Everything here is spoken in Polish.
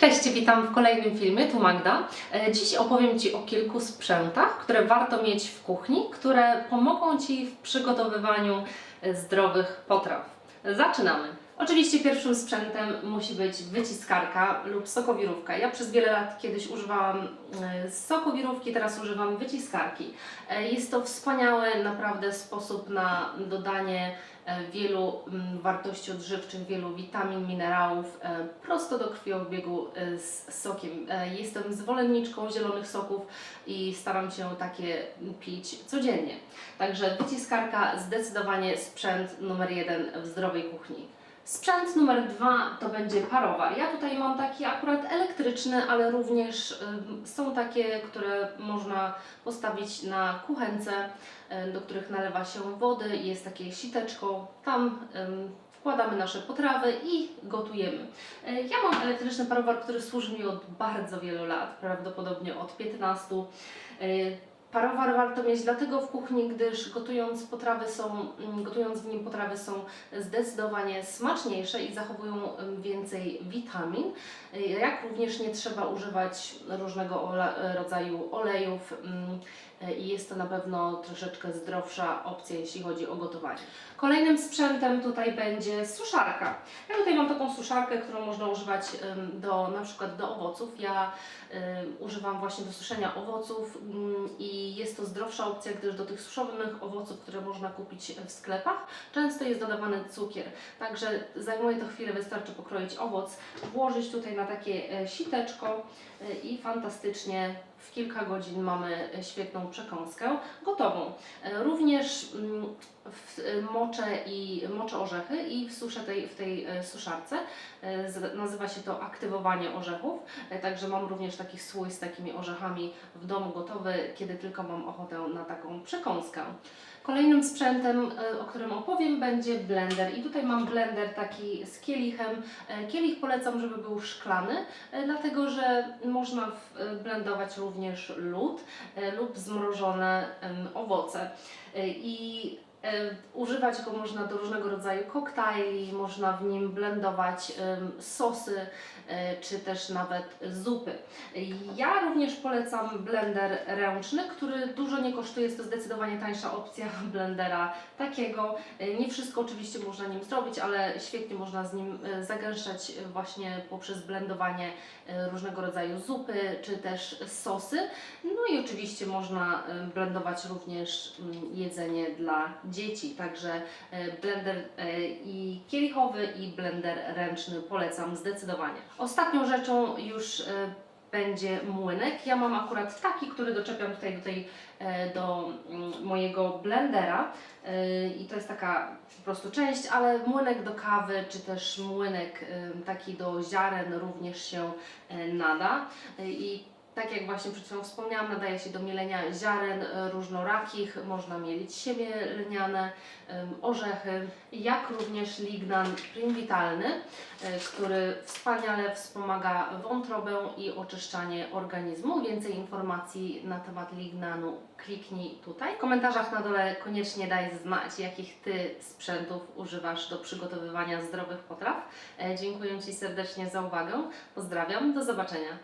Cześć, witam w kolejnym filmie, tu Magda. E, Dziś opowiem Ci o kilku sprzętach, które warto mieć w kuchni, które pomogą Ci w przygotowywaniu e, zdrowych potraw. Zaczynamy. Oczywiście pierwszym sprzętem musi być wyciskarka lub sokowirówka. Ja przez wiele lat kiedyś używałam e, sokowirówki, teraz używam wyciskarki. E, Jest to wspaniały naprawdę sposób na dodanie e, wielu mm, wartości odżywczych, wielu witamin, minerałów prosto do krwiobiegu z sokiem. Jestem zwolenniczką zielonych soków i staram się takie pić codziennie. Także wyciskarka zdecydowanie sprzęt numer jeden w zdrowej kuchni. Sprzęt numer dwa to będzie parowar. Ja tutaj mam taki akurat elektryczny, ale również ym, są takie, które można postawić na kuchence, y, do których nalewa się wody. Jest takie siteczko, tam wkładamy nasze potrawy i gotujemy. Y, Ja mam elektryczny parowar, który służy mi od bardzo wielu lat, prawdopodobnie od 15. Parowar warto mieć dlatego w kuchni, gdyż gotując potrawy są, mm, gotując w nim potrawy są zdecydowanie smaczniejsze i zachowują em, więcej witamin. Y, Jak również nie trzeba używać różnego rodzaju olejów mm, i jest to na pewno troszeczkę zdrowsza opcja, jeśli chodzi o gotowanie. Kolejnym sprzętem tutaj będzie suszarka. Ja tutaj mam taką suszarkę, którą można używać do na przykład do owoców. Ja używam właśnie do suszenia owoców mm, i jest to zdrowsza opcja, gdyż do tych suszonych owoców, które można kupić w sklepach, często jest dodawany cukier. Także zajmuje to chwilę, wystarczy pokroić owoc, włożyć tutaj na takie e, siteczko e, i fantastycznie w kilka godzin mamy e, świetną przekąskę gotową. Również mm, moczę i moczę orzechy i w suszę tej, w tej e, suszarce. Z- Nazywa się to aktywowanie orzechów. Także mam również taki słój z takimi orzechami w domu gotowy, kiedy tylko mam ochotę na taką przekąskę. Kolejnym sprzętem, o którym opowiem, będzie blender. I tutaj mam blender taki z kielichem. Kielich polecam, żeby był szklany, dlatego że można blendować również lód lub zmrożone owoce. I używać go można do różnego rodzaju koktajli, można w nim blendować sosy e, czy też nawet zupy. Ja również polecam blender ręczny, który dużo nie kosztuje, jest to zdecydowanie tańsza opcja blendera takiego. E, Nie wszystko oczywiście można nim zrobić, ale świetnie można z nim e, zagęszczać e, właśnie poprzez blendowanie e, różnego rodzaju zupy czy też sosy. No i oczywiście można e, blendować również mm, jedzenie dla dzieci, także e, blender e, i kielichowy i blender ręczny polecam zdecydowanie. Ostatnią rzeczą już e, będzie młynek. Ja mam akurat taki, który doczepiam tutaj e, do mm, mojego blendera i to jest taka po prostu część, ale młynek do kawy czy też młynek taki do ziaren również się nada i tak jak właśnie przed chwilą wspomniałam, nadaje się do mielenia ziaren e, różnorakich, można mielić siemię lniane, orzechy, jak również lignan primwitalny, e, który wspaniale wspomaga wątrobę i oczyszczanie organizmu. Więcej informacji na temat lignanu kliknij tutaj. W komentarzach na dole koniecznie daj znać, jakich Ty sprzętów używasz do przygotowywania zdrowych potraw. E, Dziękuję Ci serdecznie za uwagę. Pozdrawiam, do zobaczenia.